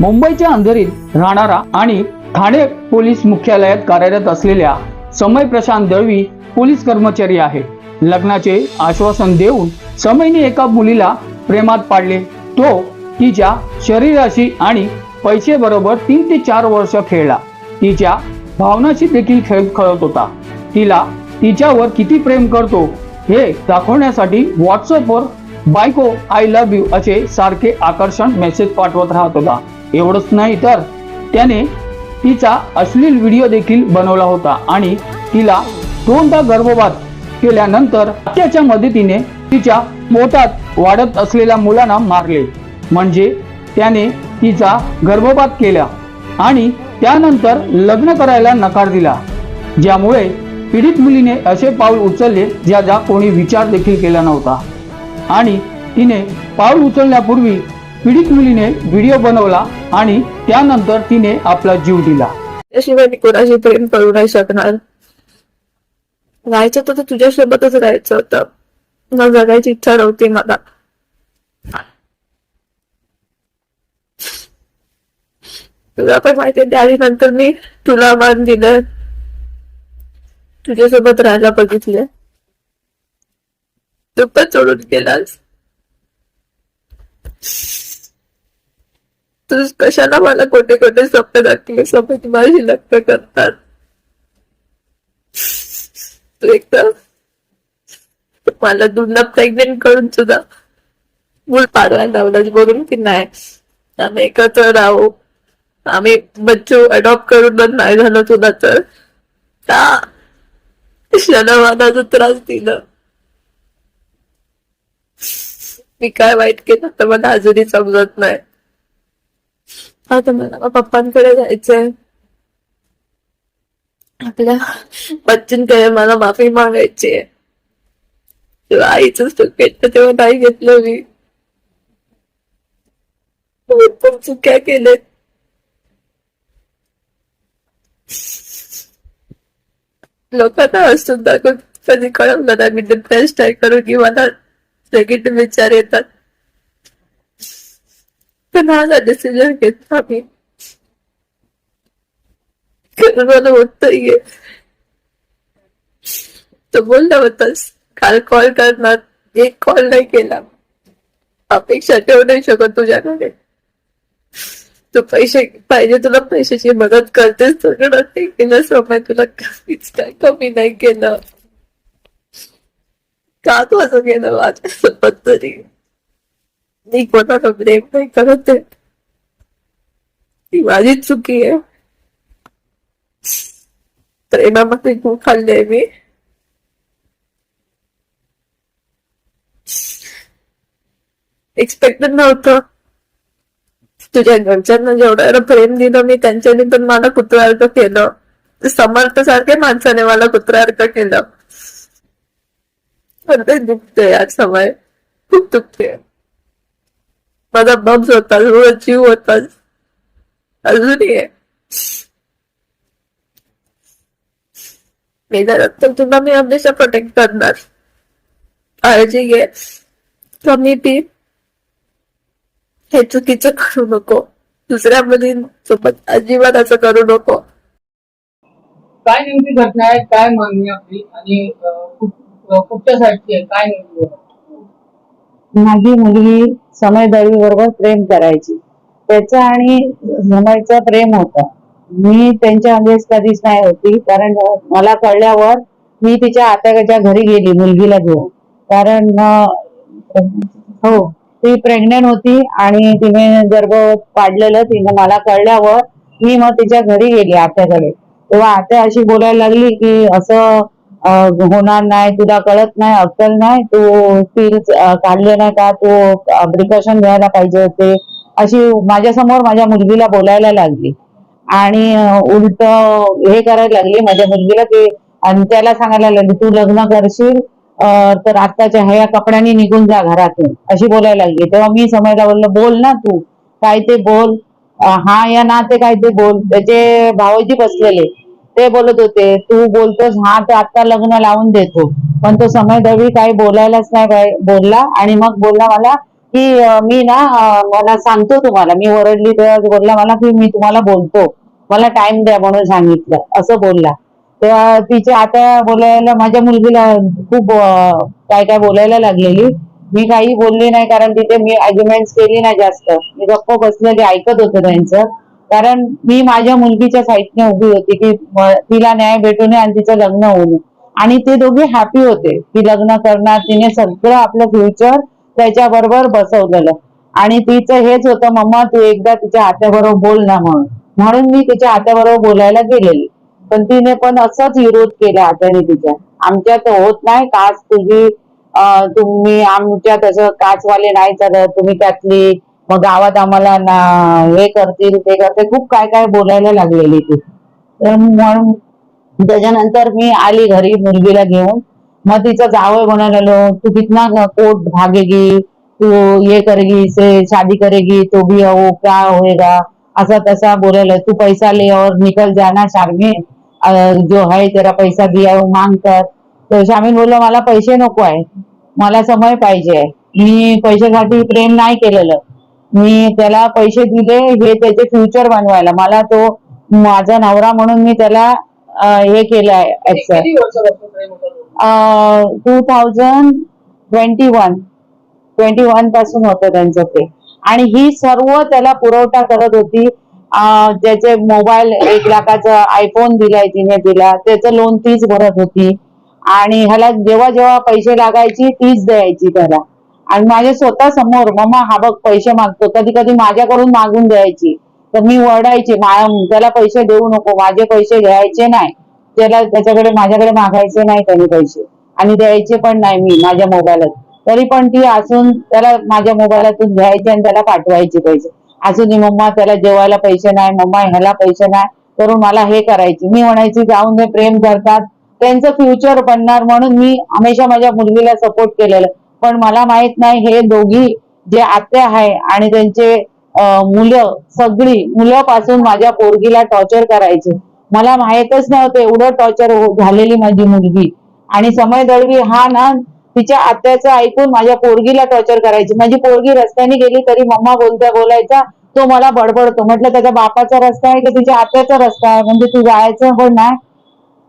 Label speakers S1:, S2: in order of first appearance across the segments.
S1: मुंबईच्या अंधेरीत राहणारा आणि ठाणे पोलीस मुख्यालयात कार्यरत असलेल्या समय प्रशांत दळवी पोलीस कर्मचारी आहे. लग्नाचे आश्वासन देऊन समयने एका मुलीला प्रेमात पाडले. तो तिच्या शरीराशी आणि पैशाबरोबर तीन ते चार वर्ष खेळला. तिच्या भावनाशी देखील खेळ खेळत होता. तिला तिच्यावर किती प्रेम करतो हे दाखवण्यासाठी व्हॉट्सअपवर बायको आय लव्ह यू असे सारखे आकर्षण मेसेज पाठवत राहत होता. एवढंच नाही तर त्याने तिचा अश्लील व्हिडिओ देखील बनवला होता आणि तिला दोनदा गर्भपात केल्यानंतर त्याच्या मदतीने तिच्या पोटात वाढत असलेल्या मुलांना मारले. म्हणजे त्याने तिचा गर्भपात केला आणि त्यानंतर लग्न करायला नकार दिला. ज्यामुळे पीडित मुलीने असे पाऊल उचलले ज्याचा कोणी विचार देखील केला नव्हता. आणि तिने पाऊल उचलण्यापूर्वी पीडित मुलीने व्हिडिओ बनवला आणि त्यानंतर तिने आपला जीव दिला.
S2: त्याशिवाय मी कोणाशी प्रेम करू नाही शकणार. राहायचं तर तुझ्यासोबतच राहायचं होतं. न जगायची इच्छा नव्हती मला. तुला पण माहिती त्याआधी नंतर मी तुला मान दिलं. तुझ्यासोबत राहायला बघितलं. तू पण सोडून गेलास. तू कशाला मला कोणते कोणते स्वप्न दाखले स्वप्न माझी लग्न करतात. तू एकदा मला दुर्न प्रेग्नेंट करून सुद्धा मूल पाडवायला लावलं बोलून की नाही आम्ही एकत्र राहू. आम्ही बच्चू अडॉप्ट करून बंद नाही झालं तुला तर. का? क्षणवादाचा त्रास दिला. मी काय वाईट केलं तर मला अजूनही समजत नाही. आता मला पप्पांकडे जायचंय. आपल्या बच्चूंकडे मला माफी मागायची आहे. तेव्हा आईच घेतलं तेव्हा नाही घेतलं मी. भरपूर चुक्या केल्यात. लोकांना असून दाखवून कधी कळवलं ना मी डिप्रेस्ड आहे करून की मला नेगेटिव्ह विचार येतात. तर हा डिसिजन घेतला मी मला होत नाहीये तो बोलला होतास काल कॉल करणार एक कॉल नाही केला अपेक्षा ठेवू नाही शकत तुझ्याकडे तू पैसे पाहिजे तुला पैशाची मदत करतेस सगळं ते केलं समय तुला काहीच काय कमी नाही केलं का तू असं केलं माझ्यासोबत तरी मी कोणाला ब्रेक नाही करत। आहे ती माझीच चुकी आहे प्रेमामध्ये खूप खाल्ले मी एक्सपेक्टेड नव्हतं तुझ्या घरच्यांना जेवढं प्रेम दिलं मी त्यांच्यानी पण मला कुत्र्यासारखं केलं. समर्थ सारखे माणसाने मला कुत्र्यासारखं केलं. पण ते दुखते आज समय खूप दुखते माझा बब्स होता रोज जीव होता. अजूनही आहे. तर तुला मी हमेशा प्रोटेक्ट करणार. काळजी घे. कमी पी. हे चुकीचं करू नको. दुसऱ्या मुलींसोबत अजिबात असं करू नको.
S1: काय नेमकी घटना आहे? काय मागणी आपली? आणि अं, कुठच्या साईडची आहे. काय नेमकी
S3: माझी मुलगी समय दळवी बरोबर प्रेम करायची. त्याचा आणि समयचं प्रेम होता. मी त्यांच्या अभ्यास कधीच नाही होती कारण मला कळल्यावर मी तिच्या आत्याच्या घरी गेली मुलगीला घेऊन. कारण हो ती प्रेग्नेंट होती आणि तिने गर्भ पाडलेलं तिने मला कळल्यावर मी मग तिच्या घरी गेली आत्याकडे. तेव्हा आत्या अशी बोलायला लागली की असं होणार नाही तुला कळत नाही अक्कल नाही तू पिल काढले नाही का? तू प्रिकॉशन घ्यायला पाहिजे होते. अशी माझ्यासमोर माझ्या मुलगीला बोलायला लागली. आणि उलट हे करायला लागली. माझ्या मुलगीला की आणि त्याला सांगायला लागली तू लग्न करशील तर आत्ताच्या ह्या कपड्यांनी निघून जा घरातून. अशी बोलायला लागली. तेव्हा मी समजला बोललो बोल ना तू काय ते बोल? हा या ना ते काय ते बोल. त्याचे भावजी बसलेले. ते बोलत होते तू बोलतोस हा तर आता लग्न लावून देतो पण तो समय दवी काही बोलायलाच नाही काय बोलला आणि मग बोलला मला की मी ना मला सांगतो तुम्हाला मी ओरडली तेव्हा बोलला मला की मी तुम्हाला बोलतो मला टाइम द्या म्हणून सांगितलं असं बोलला. तेव्हा तिच्या आता बोलायला माझ्या मुलगीला खूप काय काय बोलायला लागलेली. मी काही बोलली नाही कारण तिथे मी आर्ग्युमेंट केली नाही जास्त. मी गप्प बसलेली ऐकत होते त्यांचं. कारण मी माझ्या मुलगीच्या साईडने उभी होती. की तिला न्याय भेटू नये आणि तिचं लग्न होऊ नये आणि ते दोघे हॅपी होते. की लग्न करणार तिने सगळं आपलं फ्युचर त्याच्याबरोबर बसवलेलं. आणि तिचं हेच होतं मम्मा तू एकदा तिच्या आत्याबरोबर बोल ना म्हणून. म्हणून मी तिच्या आत्याबरोबर बोलायला गेलेली. पण तिने पण असंच विरोध केला आत्याने तिच्या. आमच्यात होत नाही काच तुझी तुम्ही आमच्या तसं काचवाले नाही चालत. तुम्ही त्यातली मग गावात आम्हाला ना हे करतील ते करते खूप काय काय बोलायला लागलेली ती. तर म्हणून त्याच्यानंतर मी आली घरी मुलगीला घेऊन. मग तिचं जावं म्हणालो तू कितना कोट भागेगी? तू ये करेगी से शादी करेगी तो भी हो क्या होएगा? असा तसा बोलायला तू पैसा ले और निकल जाना शारमीन. जो है तेरा पैसा दिया वो मांग कर. तर शामीन बोलला मला पैसे नको आहे मला समय पाहिजे मी पैशासाठी प्रेम नाही केलेलं. मी त्याला पैसे दिले हे त्याचे फ्युचर बनवायला. मला तो माझा नवरा म्हणून मी त्याला हे केलं आहे? Two thousand twenty one twenty वनपासून होतं त्यांचं ते. आणि ही सर्व त्याला पुरवठा करत होती. ज्याचे मोबाईल एक लाखाचा आयफोन दिलाय तिने तिला. त्याचं लोन तीच भरत होती. आणि ह्याला जेव्हा जेव्हा पैसे लागायची तीच द्यायची त्याला. आणि माझ्या स्वतः समोर मम्मा हा बघ पैसे मागतो. कधी कधी माझ्याकडून मागून द्यायची. तर मी वरडायची त्याला पैसे देऊ नको माझे पैसे घ्यायचे नाही. त्याला त्याच्याकडे माझ्याकडे मागायचे नाही त्यांनी पैसे. आणि द्यायचे पण नाही मी माझ्या मोबाईलात. तरी पण ती असून त्याला माझ्या मोबाईलातून घ्यायचे आणि त्याला पाठवायचे पैसे. असून मम्मा त्याला जेवायला पैसे नाही मम्मा ह्याला पैसे नाही करून मला हे करायची. मी म्हणायची जाऊन ते प्रेम करतात. त्यांचं फ्युचर बनणार म्हणून मी हमेशा माझ्या मुलगीला सपोर्ट केलेलं. पण मला माहीत नाही हे दोघी जे आत्या आहे आणि त्यांचे मुलं सगळी मुलापासून माझ्या पोरगीला टॉर्चर करायचे. मला माहितच नव्हतं एवढं टॉर्चर हो, झालेली माझी मुलगी. आणि समय दळवी हा ना तिच्या आत्याचं ऐकून माझ्या पोरगीला टॉर्चर करायची. माझी पोरगी रस्त्याने गेली तरी मम्मा बोलत्या बोलायचा तो मला बडबडतो. म्हटलं त्याच्या बापाचा रस्ता आहे की तिच्या आत्याचा रस्ता आहे? म्हणजे तू जायचं हो पण नाही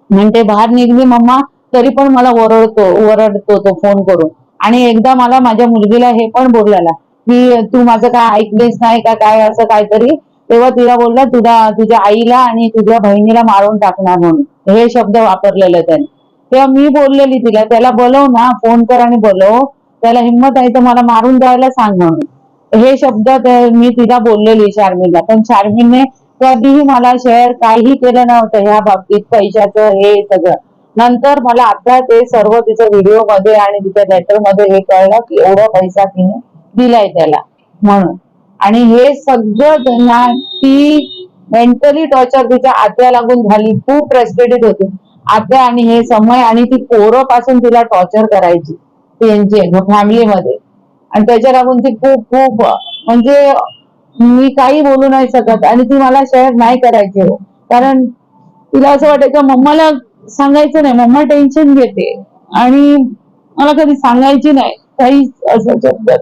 S3: म्हणते बाहेर निघली मम्मा तरी पण मला ओरडतो ओरडतो तो फोन करून. आणि एकदा मला माझ्या मुलगीला हे पण बोललेला की तू माझं काय ऐकलेस नाही का काय असं काहीतरी तेव्हा तिला बोलला तुझ्या तुझ्या आईला आणि तुझ्या बहिणीला मारून टाकणार म्हणून. हे शब्द वापरलेले त्याने. तेव्हा मी बोललेली तिला त्याला बोलव ना फोन कर आणि बोलव. त्याला हिंमत आहे तर मला मारून जायला सांग म्हणून. हे शब्द मी तिला बोललेली शार्मीला. पण शार्मीने कधीही मला शेअर काही केलं नव्हतं ह्या बाबतीत पैशाचं हे सगळं. नंतर मला आता ते सर्व तिच्या व्हिडिओमध्ये आणि तिच्या लेटरमध्ये हे कळलं की एवढा पैसा तिने दिलाय त्याला म्हणून. आणि हे सगळं त्यांना ती मेंटली टॉर्चर तिच्या आत्या लागून झाली खूप फ्रस्ट्रेटेड होती. आत्या आणि हे समय आणि ती पोरं पासून तिला टॉर्चर करायची त्यांची फॅमिलीमध्ये आणि त्याच्या लागून ती खूप खूप म्हणजे मी काही बोलू नाही शकत आणि ती मला शेअर नाही करायची हो. कारण तिला असं वाटायचं मम्माला सांगायचं नाही मम्मा टेन्शन घेते. आणि मला कधी सांगायची नाही काही असं शब्दात.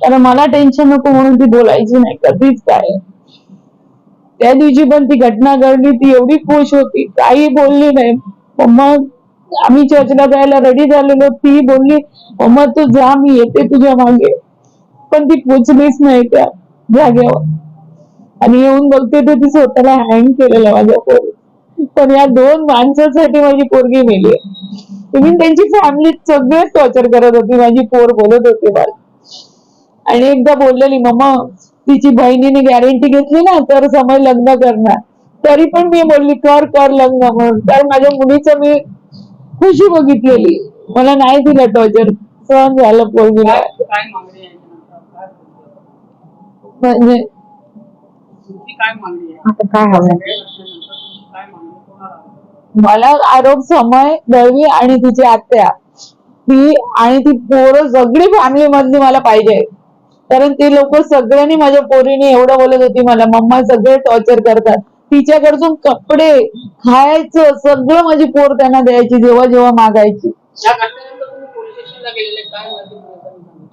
S3: कारण मला टेन्शन नको म्हणून ती बोलायची नाही कधीच काय. त्या दिवशी पण ती घटना घडली ती एवढी खुश होती काही बोलली नाही. मम्मा आम्ही चर्चला जायला रेडी झालेलो ती बोलली मम्मा तू जा मी येते तुझ्या मागे. पण ती पोचलीच नाही त्या जागेवर. आणि येऊन बघते तर ती स्वतःला हँग केलेलं माझ्या पोरी पण या दोन माणसासाठी माझी पोरगी मेली तुम्ही त्यांची फॅमिली सगळे टॉर्चर करत होती. माझी पोर बोलत होती मला. आणि एकदा बोललेली मम्मा तिची बहिणीने गॅरंटी घेतली ना तर समय लग्न करणार. तरी पण मी बोलली कर कर लग्न म्हणून. कारण माझ्या मुलीचं मी खुशी बघितलेली. मला नाही दिलं टॉर्चर सहन झालं पोरगीला
S1: बोलते?
S3: म्हणजे आता काय हवं
S1: हे असल्यानंतर तुमची काय मागणी कोणाला आहे?
S3: मला आरोप समय दळवी आणि तिची आत्या. ती आणि ती पोरं सगळी फॅमिली मधली मला पाहिजे. कारण ती लोक सगळ्यांनी माझ्या पोरीने एवढं बोलत होती मला. मम्मा सगळे टॉर्चर करतात. तिच्याकडसून कपडे खायचं सगळं माझी पोर त्यांना द्यायची जेव्हा जेव्हा मागायची.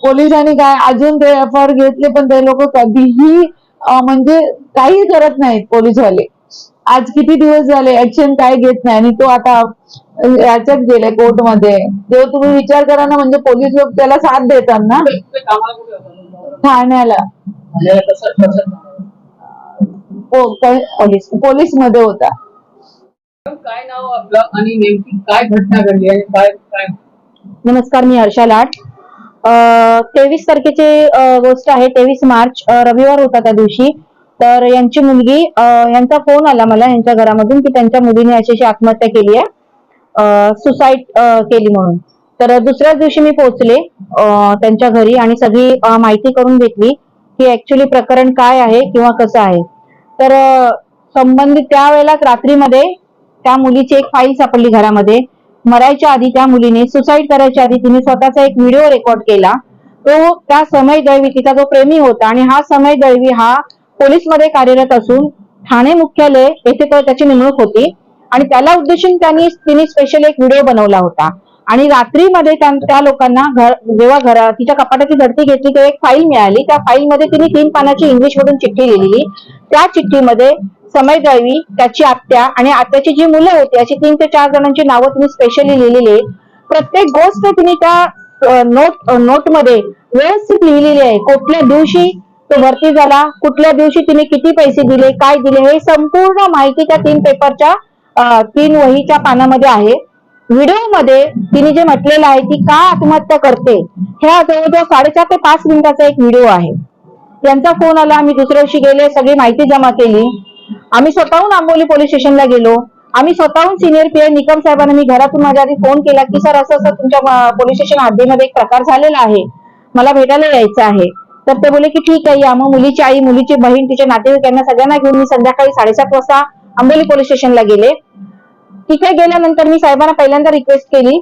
S1: पोलिसांनी
S3: काय अजून ते एफ आर घेतले पण ते लोक कधीही म्हणजे काही करत नाहीत पोलीसवाले. आज किती दिवस झाले? ऍक्शन काय घेत नाही आणि तो आता याच्यात गेलाय कोर्टमध्ये. तेव्हा तुम्ही विचार करा ना म्हणजे पोलीस लोक त्याला साथ देतात ना? ठाण्याला. पोलीस पोलीसमध्ये होता.
S1: काय नाव आपलं आणि नेमकी काय घटना घडली आणि काय काय?
S4: नमस्कार मी हर्षा लाट. तेवीस तारखेची गोष्ट आहे. तेवीस मार्च रविवार होता त्या दिवशी. तर यांची मुलगी यांचा फोन आला मला यांच्या घरामधून की त्यांच्या मुलीने अशी अशी आत्महत्या केली आहे. सुसाईड केली म्हणून. तर दुसऱ्याच दिवशी मी पोहोचले त्यांच्या घरी आणि सगळी माहिती करून घेतली की ऍक्च्युली प्रकरण काय आहे किंवा कसं आहे. तर संबंधित त्यावेळेला रात्रीमध्ये त्या मुलीची एक फाईल सापडली घरामध्ये. मरायच्या आधी त्या मुलीने सुसाईड करायच्या आधी तिने स्वतःचा एक व्हिडिओ रेकॉर्ड केला. तो त्या समय दैवी तिचा जो प्रेमी होता आणि हा समय दैवी हा पोलीसमध्ये कार्यरत असून ठाणे मुख्यालय येथे तर त्याची नेमणूक होती आणि त्याला उद्देशून त्यांनी तिने स्पेशल एक व्हिडिओ बनवला होता. आणि रात्रीमध्ये त्या लोकांना घर जेव्हा घरा तिच्या कपाटाची झडती घेतली तेव्हा एक फाईल मिळाली. त्या फाईलमध्ये तिने तीन पानाची इंग्लिश मधून चिठ्ठी लिहिलेली. त्या चिठ्ठीमध्ये समय दैवी त्याची आत्या आणि आत्याची जी मुलं होती अशी तीन ते चार जणांची नावं तिने स्पेशली लिहिलेली प्रत्येक गोष्ट तिने त्या नोट नोटमध्ये व्यवस्थित लिहिलेली आहे. कुठल्या दिवशी तो भरती झाला. कुठल्या दिवशी तिने किती पैसे दिले काय दिले हे संपूर्ण माहिती त्या तीन पेपरच्या तीन वहीच्या पानामध्ये आहे. व्हिडिओमध्ये तिने जे म्हटलेलं आहे ती का आत्महत्या करते ह्या जवळजवळ साडेचार ते पाच मिनिटाचा एक व्हिडिओ आहे. त्यांचा फोन आला आम्ही दुसऱ्या दिवशी गेले सगळी माहिती जमा केली. आम्ही स्वतःहून आंबोली पोलीस स्टेशनला गेलो. आम्ही स्वतःहून सिनियर पी निकम साहेबांना मी घरातून माझ्या आधी फोन केला की सर असं असं तुमच्या पोलीस स्टेशन हद्दीमध्ये एक प्रकार झालेला आहे. मला भेटायला यायचं आहे. तर ते बोले की ठीक आहे या मग मुलीची आई मुलीची बहीण तिचे नातेवाईक यांना सगळ्यांना घेऊन मी संध्याकाळी साडेसात वाजता आंबोली पोलीस स्टेशनला गेले. तिथे गेल्यानंतर मी साहेबांना पहिल्यांदा रिक्वेस्ट केली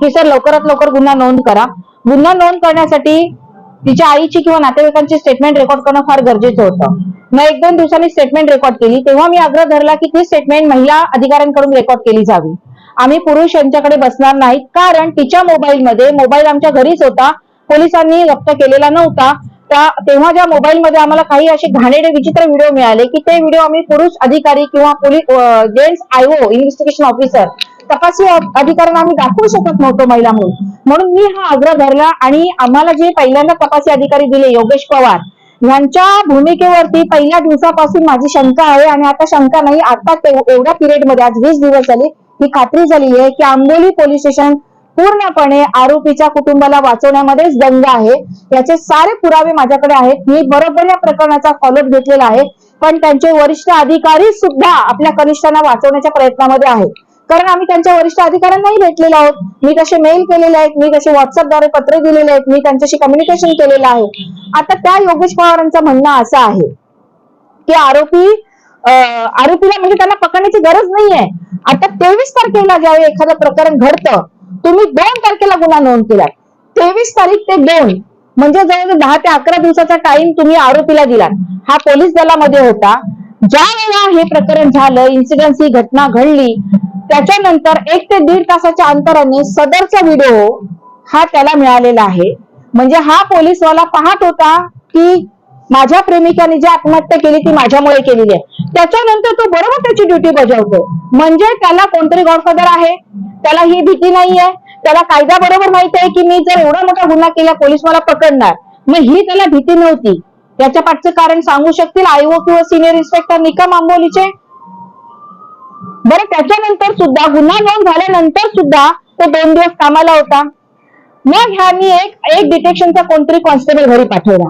S4: की सर लवकरात लवकर गुन्हा नोंद करा. गुन्हा नोंद करण्यासाठी तिच्या आईची किंवा नातेवाईकांची स्टेटमेंट रेकॉर्ड करणं फार गरजेचं होतं. मग एक दोन दिवसांनी स्टेटमेंट रेकॉर्ड केली. तेव्हा मी आग्रह धरला की ती स्टेटमेंट महिला अधिकाऱ्यांकडून रेकॉर्ड केली जावी. आम्ही पुरुष यांच्याकडे बसणार नाहीत. कारण तिच्या मोबाईलमध्ये मोबाईल आमच्या घरीच होता. पोलिसांनी जप्त केलेला नव्हता. त्या तेव्हा ज्या मोबाईलमध्ये आम्हाला काही असे घाणेडे विचित्र व्हिडिओ मिळाले की ते व्हिडिओ आम्ही पुरुष अधिकारी किंवा police gents I O investigation officer तपासी अधिकाऱ्यांना आम्ही दाखवू शकत नव्हतो महिला म्हणून म्हणून मी हा आग्रह धरला आणि आम्हाला जे पहिल्यांदा तपासी अधिकारी दिले योगेश पवार यांच्या भूमिकेवरती पहिल्या दिवसापासून माझी शंका आहे आणि आता शंका नाही. आता एवढ्या पिरियडमध्ये आज वीस दिवस झाले ही खात्री झाली आहे की आंबोली पोलीस स्टेशन पूर्णपणे आरोपीच्या कुटुंबाला वाचवण्यामध्येच दंग आहे. याचे सारे पुरावे माझ्याकडे आहेत. मी बरोबर या प्रकरणाचा फॉलोअप घेतलेला आहे. पण त्यांचे वरिष्ठ अधिकारी सुद्धा आपल्या कनिष्ठांना वाचवण्याच्या प्रयत्नामध्ये आहेत. कारण आम्ही त्यांच्या वरिष्ठ अधिकाऱ्यांनाही भेटलेलो आहोत. मी तसे मेल केलेले आहेत. मी तसे व्हॉट्सअपद्वारे पत्र दिलेले आहेत. मी त्यांच्याशी कम्युनिकेशन केलेलं आहे. आता त्या योगेश पवारांचं म्हणणं असं आहे की आरोपी आरोपीला म्हणजे त्यांना पकडण्याची गरज नाहीये. आता तेवीस तारखेला ज्यावेळी एखादं प्रकरण घडतं तुम्ही दोन तारखेला गुन्हा नोंद केला तेवीस तारीख ते दोन म्हणजे जवळजवळ दहा ते अकरा दिवसाचा टाइम तुम्ही आरोपीला दिला हा पोलीस दलामध्ये होता. ज्या वेळा हे प्रकरण झालं इन्सिडन्स ही घटना घडली त्याच्यानंतर एक ते दीड तासाच्या अंतराने सदरचा व्हिडिओ हा त्याला मिळालेला आहे. म्हणजे हा पोलीसवाला पाहत होता की माझ्या प्रेमिकाने जी आत्महत्या केली ती माझ्यामुळे केलेली आहे. त्याच्यानंतर तो बरोबर त्याची ड्युटी बजावतो. म्हणजे त्याला कोणतरी गॉडफादर आहे. त्याला ही भीती नाहीये. त्याला कायदा बरोबर माहिती आहे की मी जर एवढा मोठा गुन्हा केला पोलीस मला पकडणार. मग ही त्याला भीती नव्हती. त्याच्या पाठचं कारण सांगू शकतील आयओ किंवा सिनियर इन्स्पेक्टर निकम आंबोलीचे? बरं त्याच्यानंतर सुद्धा गुन्हा नोंद झाल्यानंतर सुद्धा तो दोन दिवस कामाला होता. मग ह्यानी एक एक डिटेक्शनचा कोणतरी कॉन्स्टेबल घरी पाठवला.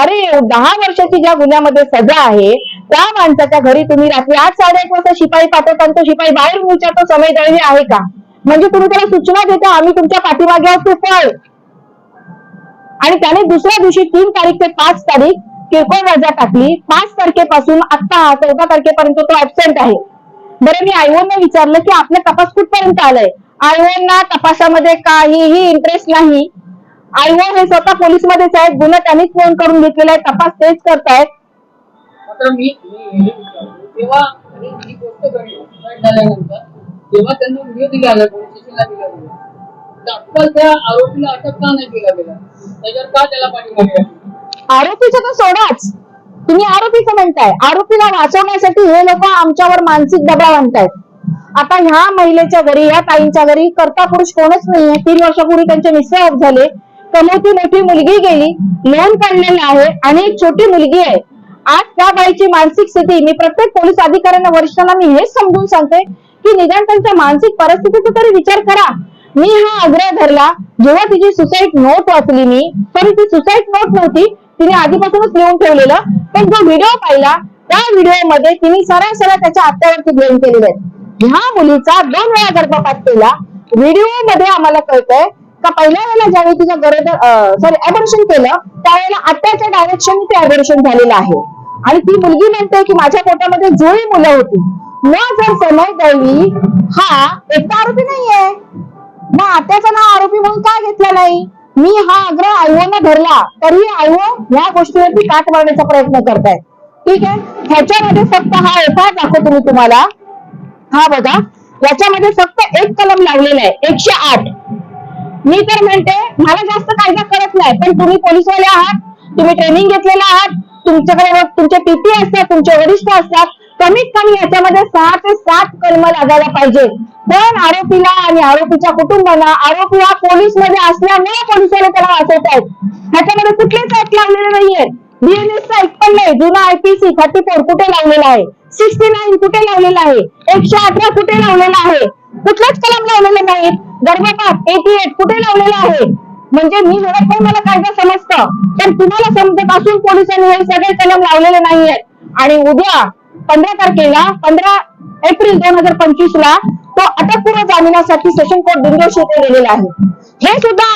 S4: अरे दहा वर्षाची ज्या गुन्ह्यामध्ये सजा आहे त्या माणसाच्या घरी तुम्ही रात्री आठ साडेआठ वाजता शिपाई पाठवता तो शिपाई बाहेरून विचारतो समय दळवी आहे का? म्हणजे तुम्ही त्याला सूचना देता आम्ही तुमच्या पाठीमागे आहोत फळ आणि त्याने दुसऱ्या दिवशी तीन तारीख ते पाच तारीख किरकोळ रजा टाकली. पाच तारखेपासून आता चौदा तारखेपर्यंत तो ऍबसेंट आहे. बरं मी आयओने विचारलं की आपला तपास कुठपर्यंत आलाय? आयओना तपासामध्ये काहीही इंटरेस्ट नाही. आयओ हे स्वतः पोलीसमध्येच आहेत. गुन्हा त्यांनीच नोंद करून घेतलेला आहे. तपास तेच करतायत.
S1: तेव्हा जेव्हा त्यांना व्हिडिओ दिला आला पोलीस दिला गेला. तात्काळ त्या आरोपीला अटक का नाही केला गेला? त्याच्यावर का त्याला पाठिंबा
S4: आरोपीचं तर सोडाच. तुम्ही आरोपीचं म्हणताय. आरोपीला वाचवण्यासाठी हे लोक आमच्यावर मानसिक दबाव आणतायत. आता ह्या महिलेच्या घरी या ताईंच्या घरी करता पुरुष कोणच नाहीये. तीन वर्षापूर्वी त्यांचे निश्चय झाले. कमवती मोठी मुलगी गेली लोन काढलेलं आहे आणि एक छोटी मुलगी आहे. आज त्या बाईची मानसिक स्थिती मी प्रत्येक पोलीस अधिकाऱ्यांना वरिष्ठांना मी हेच समजून सांगते. की निदान त्यांच्या मानसिक परिस्थितीचा तरी विचार करा. मी हा आग्रह धरला जेव्हा तिची सुसाईड नोट वाचली मी तरी ती सुसाईड नोट नव्हती तिने आधीपासूनच लिहून ठेवलेलं पण जो व्हिडिओ पाहिला त्या व्हिडिओमध्ये तिने सरळ सरळ त्याच्या आत्यावरती ब्लेम केलेले आहे. ह्या मुलीचा दोन वेळा गर्भपात केला. व्हिडिओमध्ये आम्हाला कळतंय का पहिल्या वेळेला ज्यावेळी तिच्या गरोदर सॉरी ऍबॉर्शन केलं त्यावेळेला आत्याच्या डायरेक्शन ते ऍबॉर्शन झालेलं आहे. आणि ती मुलगी म्हणते की माझ्या पोटामध्ये जुळी मुलं होती. समय दैवी हा एकटा आरोपी नाहीये मग आत्याचं नाव आरोपी म्हणून का घेतलं नाही? मी हा आग्रह आयोना धरला तरी आयो या गोष्टीवरती काट मारण्याचा प्रयत्न करताय ठीक आहे? ह्याच्यामध्ये फक्त हा एका दाखवतो मी तुम्हाला. हा बघा याच्यामध्ये फक्त एक कलम लावलेला आहे एकशे आठ. मी तर म्हणते मला जास्त कायदा कळत नाही पण तुम्ही पोलीसवाले आहात तुम्ही ट्रेनिंग घेतलेला आहात तुमच्याकडे तुमचे टीपी असतात तुमचे वरिष्ठ असतात कमीत कमी याच्यामध्ये सहा ते सात कलम लागायला पाहिजे. पण आरोपीला आणि आरोपीच्या कुटुंबाला आरोपी हा पोलीसमध्ये असल्यामुळे पोलिसाला त्याला वाचवत आहेत. ह्याच्यामध्ये कुठलेच ऍक्ट लावलेले नाहीये. बीएनएस चा एक पण नाही. जुना आयपीसी थर्टी फोर कुठे लावलेला आहे? सिक्स्टी नाईन कुठे लावलेला आहे? एकशे अठरा कुठे लावलेला आहे? कुठलाच कलम लावलेले नाही. गर्भपात एटी एट कुठे लावलेला आहे? म्हणजे मी म्हणत नाही मला कायदा समजतं पण तुम्हाला समजत असून पोलिसांनी हे सगळे कलम लावलेले नाहीयेत. आणि उद्या पंधरा तारखेला पंधरा एप्रिल दोन हजार पंचवीस ला तो अटकपूर्व जामिनासाठी सेशन कोर्ट दिंडोशी येथे गेलेला आहे. हे सुद्धा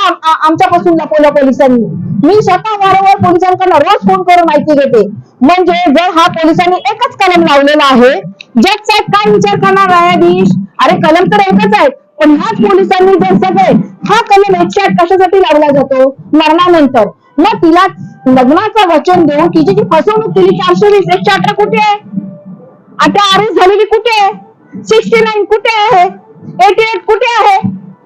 S4: आमच्यापासून लपवलं पोलिसांनी. मी स्वतः वारंवार पोलिसांकडून रोज फोन करून माहिती घेते म्हणजे जर हा पोलिसांनी एकच कलम लावलेला आहे जज साहेब काय विचार करणार न्यायाधीश अरे कलम तर एकच आहे पण ह्याच पोलिसांनी जर सगळे हा कलम एकशे आठ कशासाठी लावला जातो? मरणानंतर. मग तिला लग्नाचं वचन देऊन तिची जी फसवणूक केली चारशे वीस एकशे अठरा कुठे आहे. आता अरेस्ट झालेली कुठे आहे? सिक्स्टी नाईन कुठे आहे? एटी एट कुठे आहे?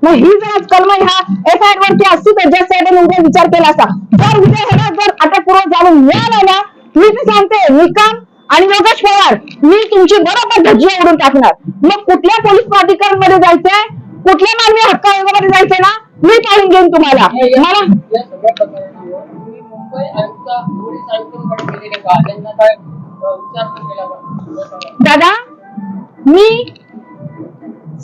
S4: मग ही जर आज कलम ह्या एफ आय वरती असती तर जज साहेबांनी उद्या विचार केला असता जर उद्या ह्याला जर अटकपूर्व जामीन मिळाला ना मी तर सांगते निकम आणि योगेश पवार मी तुमची बरोबर धज्जी उडून टाकणार. मग कुठल्या पोलीस प्राधिकरणमध्ये जायचंय? कुठल्या मानवी हक्क आयोगामध्ये जायचंय ना? मी पाळून घेईन तुम्हाला. मला
S1: त्यांना केला
S4: दादा मी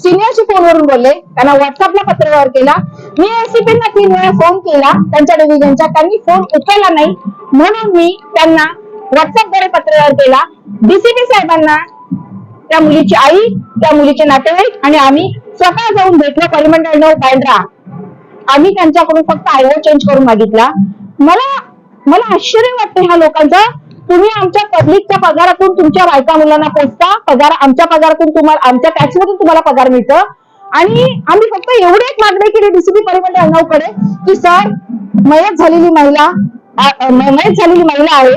S4: सिनियरशी फोनवरून बोलले. त्यांना व्हॉट्सअपला पत्रव्यवहार केला. मी एसीपींना तीन वेळा फोन केला. त्यांच्या डिव्हिजनच्या त्यांनी फोन उचलला नाही. म्हणून मी त्यांना व्हॉट्सअपद्वारे पत्रव्यवहार केला. डीसीपी साहेबांना त्या मुलीची आई त्या मुलीचे नातेवाईक आणि आम्ही स्वतः जाऊन भेटलो परिमंडळ नऊ बँड्रा आम्ही त्यांच्याकडून फक्त आयओ चेंज करून मागितला. मला मला आश्चर्य वाटते ह्या लोकांचं. तुम्ही आमच्या पब्लिकच्या पगारातून तुमच्या बायका मुलांना पोचता. पगार आमच्या पगारातून तुम्हाला आमच्या टॅक्स तुम्हाला पगार मिळतं. आणि आम्ही फक्त एवढे एक मागणी केली डीसीपी परिमंडळ अर्णवकडे की सर मयत झालेली महिला मयत झालेली महिला आहे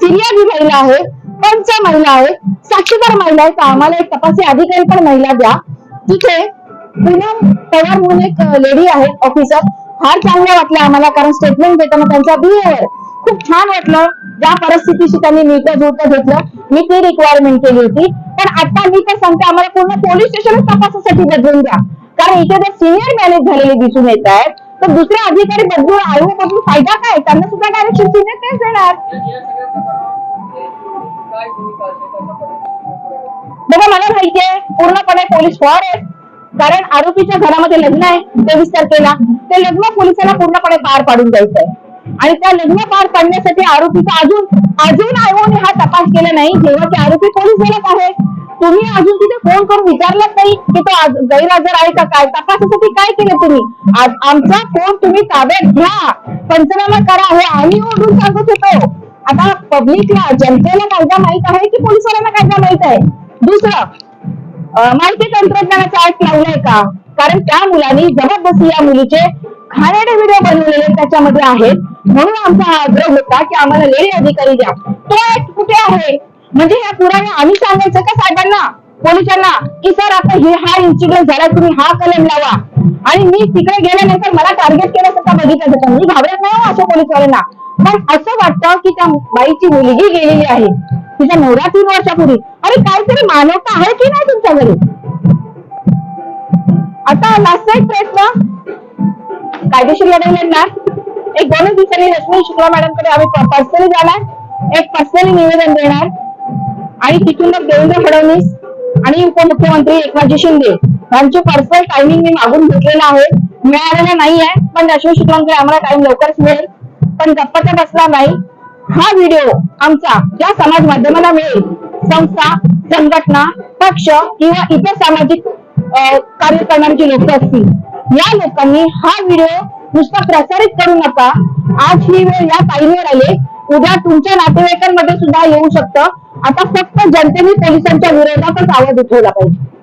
S4: फिर्यादी महिला आहे पंच महिला आहे साक्षीदार महिला आहे तर आम्हाला एक तपासी अधिकारी पण महिला द्या. तिथे पूनम पवार म्हणून एक लेडी आहे ऑफिसर फार चांगल्या वाटल्या आम्हाला कारण स्टेटमेंट देताना त्यांचा बिहेवियर खूप छान वाटलं. ज्या परिस्थितीशी त्यांनी मिळतं जुळत घेतलं मी ती रिक्वायरमेंट केली होती. पण आता मी तर सांगते आम्हाला पूर्ण पोलीस स्टेशनच तपासासाठी बदलून द्या. कारण इथे जर सिनियर मॅनेज झालेले दिसून येत आहेत तर दुसरे अधिकारी बदलून आयोग बदलून फायदा काय? त्यांना सुद्धा डायरेक्शन सिनियर तेच देणार. बघा मला माहितीये पूर्णपणे पोलीस फॉर आहेत कारण आरोपीच्या घरामध्ये लग्न आहे तेवीस तारखेला ते लग्न पोलिसांना पूर्णपणे पार पाडून द्यायचंय. आणि त्या लग्न पार पाडण्यासाठी आरोपीचा अजून अजून आयोगाने हा तपास केला नाही. जेव्हा की आरोपी पोलीस दलात आहे तुम्ही अजून तिथे फोन करून विचारलात नाही की तो गैरहजर आहे का काय? तपासासाठी काय केलं तुम्ही? आज आमचा फोन तुम्ही ताब्यात घ्या. पंचनामा करा. हे आम्ही ओढून सांगत होतो. आता पब्लिकला जनतेला कायदा माहीत आहे की पोलिसांना कायदा माहीत आहे? दुसरं माहिती तंत्रज्ञानाचा आठ लावलाय का? कारण त्या मुलांनी जबरदस्ती या मुलीचे खाण्याचे व्हिडिओ बनवलेले त्याच्यामध्ये आहेत. म्हणून आमचा आग्रह होता की आम्हाला लेडी अधिकारी द्या. तो एक कुठे आहे? म्हणजे या पुराने आम्ही सांगायचं का साहेबांना? पोलिसांना? की सर आता हे हा इन्सिडेंट झाला तुम्ही हा कलम लावा. आणि मी तिकडे गेल्यानंतर मला टार्गेट तर बघितलं जातं. मी घाबरत नाही हो अशा पण असं वाटतं की त्या बाईची मुलगी गेलेली आहे. तिचा नवरा तीन वर्षापूर्वी. अरे काहीतरी मानवता आहे की नाही तुमच्या घरी? आता लास्ट एक कायदेशीर लढाई लढणार. एक दोनच दिवसांनी रश्मी शुक्ला मॅडमकडे आम्ही पर्सनली जाणार. एक पर्सनली निवेदन देणार. आणि तिथून मग देवेंद्र फडणवीस आणि उपमुख्यमंत्री एकनाथजी शिंदे यांचे पर्सनल टायमिंग मी मागून घेतलेला आहे. मिळालेला नाही आहे पण रश्मी शुक्लांकडे आम्हाला टाइम लवकरच मिळेल. पण गप्पा बसला नाही. हा व्हिडिओ आमचा ज्या समाज माध्यमाला मिळेल. संस्था संघटना पक्ष किंवा इतर सामाजिक कार्य करणारी जी लोक असतील या लोकांनी हा व्हिडिओ नुसता प्रसारित करू नका. आज ही वेळ या ताईंवर आले उद्या तुमच्या नातेवाईकांमध्ये सुद्धा येऊ शकतं. आता फक्त जनतेने पोलिसांच्या विरोधातच आवाज उठवला पाहिजे.